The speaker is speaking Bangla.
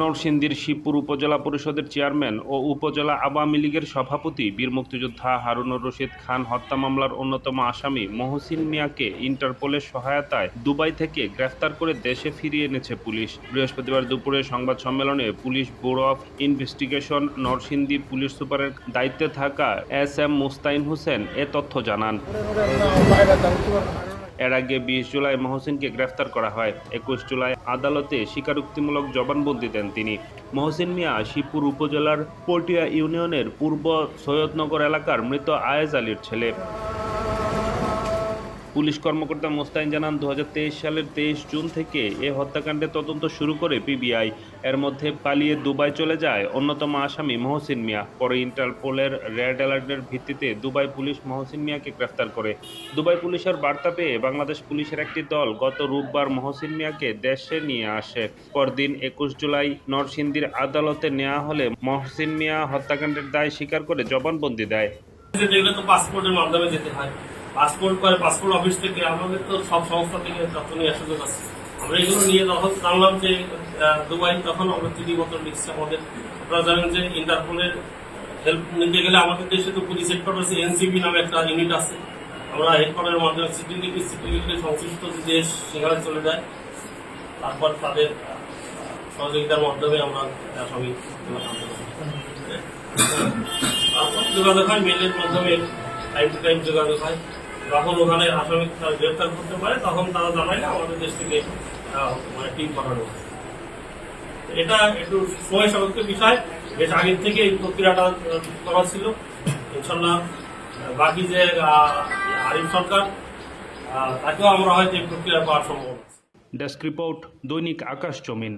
নরসিংদীর শিবপুর উপজেলা পরিষদের চেয়ারম্যান ও উপজেলা আওয়ামী লীগের সভাপতি বীর মুক্তিযোদ্ধা হারুনুর রশিদ খান হত্যা মামলার অন্যতম আসামি মহসিন মিয়াকে ইন্টারপোলের সহায়তায় দুবাই থেকে গ্রেফতার করে দেশে ফিরিয়ে এনেছে পুলিশ। বৃহস্পতিবার দুপুরে সংবাদ সম্মেলনে police bureau of investigation Narsingdi police সুপারের দায়িত্বে থাকা এস এম মুস্তাইন হোসেন এ তথ্য জানান। এর আগে বিশ জুলাই মহসিনকে গ্রেফতার করা হয়। একুশ জুলাই আদালতে স্বীকারোক্তিমূলক জবানবন্দি দেন তিনি। মহসিন মিয়া শিবপুর উপজেলার পটিয়া ইউনিয়নের পূর্ব সৈয়দনগর এলাকার মৃত আয়েজ আলীর ছেলে। পুলিশ কর্মকর্তা মোস্তাইন জানান দু হাজার তেইশ সালের তেইশ জুন থেকে এ হত্যাকাণ্ডের তদন্ত শুরু করে পিবিআই। এর মধ্যে পালিয়ে দুবাই চলে যায় অন্যতম আসামি মহসিন মিয়া। পরে ইন্টারপোলের রেড অ্যালার্টের ভিত্তিতে দুবাই পুলিশ মহসিন মিয়াকে গ্রেফতার করে। দুবাই পুলিশের বার্তা পেয়ে বাংলাদেশ পুলিশের একটি দল গত রোববার মহসিন মিয়াকে দেশে নিয়ে আসে। পরদিন একুশ জুলাই নরসিংদীর আদালতে নেওয়া হলে মহসিন মিয়া হত্যাকাণ্ডের দায় স্বীকার করে জবানবন্দি দেয়। যেগুলো তো পাসপোর্টের মাধ্যমে যেতে হয়। পাসপোর্ট করে পাসপোর্ট অফিস থেকে আমাদের তো সব সংস্থা থেকে তথ্য নিয়ে আছে। আমরা এগুলো নিয়ে যখন জানলাম যে দুবাই তখন আমরা তিন বছর লিখছি আমাদের। আপনারা জানেন যে ইন্টারপোলের হেল্প নিতে গেলে আমাদের দেশে তো পুলিশ হেডকোয়ার্টার আছে, এনসিপি নামে একটা ইউনিট আছে। আমরা হেডকোয়ার্টারের মাধ্যমে সিটিলিটি সিটিলিটি সংশ্লিষ্ট যে দেশ, সেখানে চলে যায়। তারপর তাদের সহযোগিতার মাধ্যমে আমরা আসামি তারপর যোগাযোগ হয় মেলের মাধ্যমে টাইম টু টাইম যোগাযোগ হয়। যখন ওখানে আসামি তারা গ্রেফতার করতে পারে তখন তারা জানাইলে আমাদের দেশ থেকে মানে টিম পাঠানো এটা একটু সময় সাপেক্ষ বিষয়। বেশ আগের থেকে এই প্রক্রিয়াটা করা ছিল। আহ, বাকি যে আরিফ সরকার তাকেও আমরা হয়তো এই প্রক্রিয়া পাওয়ার সম্ভাবনা আছে। ডেস্ক রিপোর্ট দৈনিক আকাশ জমিন।